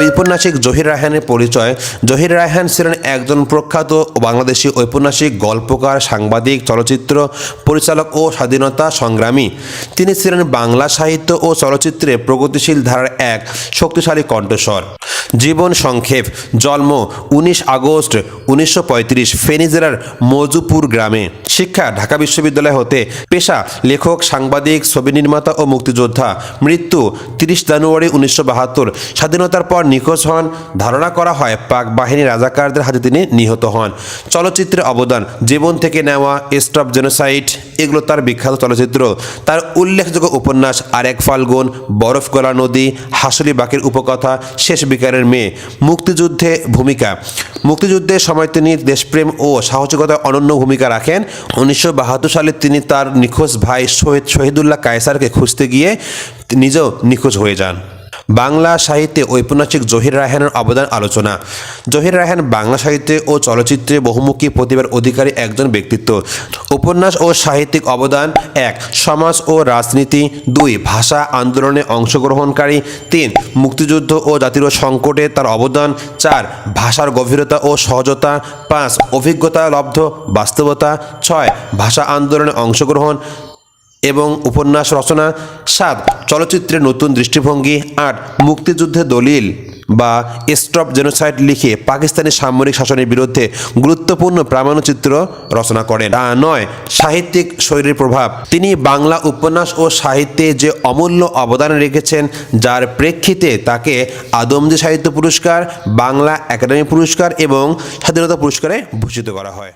ঔপন্যাসিক জহির রায়হানের পরিচয়। জহির রায়হান ছিলেন একজন প্রখ্যাত বাংলাদেশি ঔপন্যাসিক, গল্পকার, সাংবাদিক, চলচ্চিত্র পরিচালক ও স্বাধীনতা সংগ্রামী। তিনি ছিলেন বাংলা সাহিত্য ও চলচ্চিত্রে প্রগতিশীল ধারার এক শক্তিশালী কণ্ঠস্বর। জীবন সংক্ষেপ, জন্ম উনিশ আগস্ট উনিশশো ফেনী জেলার মজুপুর গ্রামে। শিক্ষা, ঢাকা বিশ্ববিদ্যালয় হতে পেশা, লেখক, সাংবাদিক, ছবি নির্মাতা ও মুক্তিযোদ্ধা। মৃত্যু তিরিশ জানুয়ারি উনিশশো বাহাত্তর। স্বাধীনতার পর নিখোঁজ হন। ধারণা করা হয়, পাক বাহিনী রাজাকারদের হাতে তিনি নিহত হন। চলচ্চিত্রে অবদান, জীবন থেকে নেওয়া, স্টপ জেনোসাইড। এগুলো তার বিখ্যাত চলচ্চিত্র। তার উল্লেখযোগ্য উপন্যাস আরেক ফাল্গুন, বরফ গলা নদী হাসলি বাকের উপকথা, শেষ বিকারের মেয়ে, মুক্তিযুদ্ধে ভূমিকা। মুক্তিযুদ্ধের সময় তিনি দেশপ্রেম ও সাহসিকতায় অনন্য ভূমিকা রাখেন। উনিশশো বাহাত্তর সালে তিনি তার নিখোঁজ ভাই শহীদ শহীদুল্লাহ কায়সারকে খুঁজতে গিয়ে নিজেও নিখোঁজ হয়ে যান। বাংলা সাহিত্যে ঔপন্যাসিক জহির রায়হানের অবদান আলোচনা। জহির রায়হান বাংলা সাহিত্যে ও চলচ্চিত্রে বহুমুখী প্রতিভার অধিকারী একজন ব্যক্তিত্ব। উপন্যাস ও সাহিত্যিক অবদান এক, সমাজ ও রাজনীতি দুই, ভাষা আন্দোলনে অংশগ্রহণকারী তিন, মুক্তিযুদ্ধ ও জাতীয় সংকটে তার অবদান চার, ভাষার গভীরতা ও সহজতা পাঁচ, অভিজ্ঞতা, লব্ধ, বাস্তবতা ছয়, ভাষা আন্দোলনে অংশগ্রহণ এবং উপন্যাস রচনা সাত চলচ্চিত্রের নতুন দৃষ্টিভঙ্গি আট মুক্তিযুদ্ধে দলিল বা স্টপ জেনোসাইড লিখে পাকিস্তানি সামরিক শাসনের বিরুদ্ধে গুরুত্বপূর্ণ প্রামাণ্যচিত্র রচনা করেন। আহ, নয় সাহিত্যিক শৈলীর প্রভাব। তিনি বাংলা উপন্যাস ও সাহিত্যে যে অমূল্য অবদান রেখেছেন যার প্রেক্ষিতে তাকে আদমজি সাহিত্য পুরস্কার বাংলা একাডেমি পুরস্কার এবং স্বাধীনতা পুরস্কারে ভূষিত করা হয়।